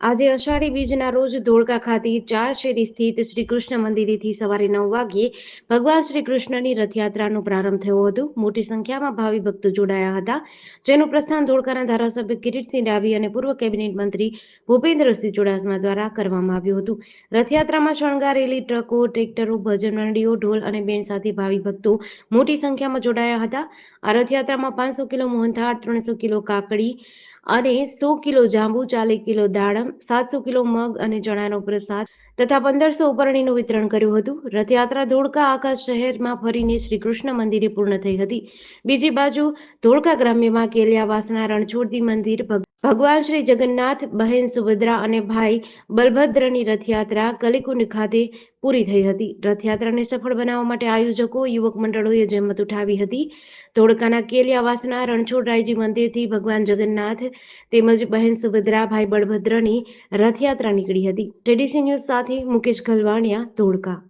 આજે અષાઢી બીજના રોજ ધોળકા ખાતે ચાર શેરી સ્થિત શ્રી કૃષ્ણ મંદિરેથી સવારે નવ વાગ્યે ભગવાન શ્રી કૃષ્ણની રથયાત્રાનો પ્રારંભ થયો હતો. મોટી સંખ્યામાં ભાવિ ભક્તો જોડાયા હતા. જેનું પ્રસ્થાન ધોળકાના ધારાસભ્ય કિરીટસિંહ ડાભી અને પૂર્વ કેબિનેટ મંત્રી ભૂપેન્દ્રસિંહ ચુડાસમા દ્વારા કરવામાં આવ્યું હતું. રથયાત્રામાં શણગારેલી ટ્રકો, ટ્રેક્ટરો, ભજન મંડળીઓ, ઢોલ અને બેન્ડ સાથે ભાવિ ભક્તો મોટી સંખ્યામાં જોડાયા હતા. આ રથયાત્રામાં પાંચસો કિલો મોહનથાળ, ત્રણસો કિલો કાકડી અને સો કિલો જાંબુ, ચાલીસ કિલો દાડમ, સાતસો કિલો મગ અને ચણાનો પ્રસાદ તથા પંદરસો ઉપરણીનું વિતરણ કર્યું હતું. રથયાત્રા ધોળકા આકાશ શહેરમાં ફરીને શ્રી કૃષ્ણ મંદિરે પૂર્ણ થઈ હતી. બીજી બાજુ ધોળકા ગ્રામ્યમાં કેલિયા વાસણા રણછોડજી મંદિર ભગવાન શ્રી જગન્નાથ, બહેન સુભદ્રા અને ભાઈ બલભદ્રની રથયાત્રા કલિકુંડ ખાતે પૂરી થઈ હતી. રથયાત્રાને સફળ બનાવવા માટે આયોજકો, યુવક મંડળોએ જહેમત ઉઠાવી હતી. ધોળકાના કેલિયાવાસના રણછોડરાયજી મંદિરથી ભગવાન જગન્નાથ તેમજ બહેન સુભદ્રા, ભાઈ બળભદ્રની રથયાત્રા નીકળી હતી. જેડીસી ન્યૂઝ સાથે મુકેશ ગલવાણિયા, ધોળકા.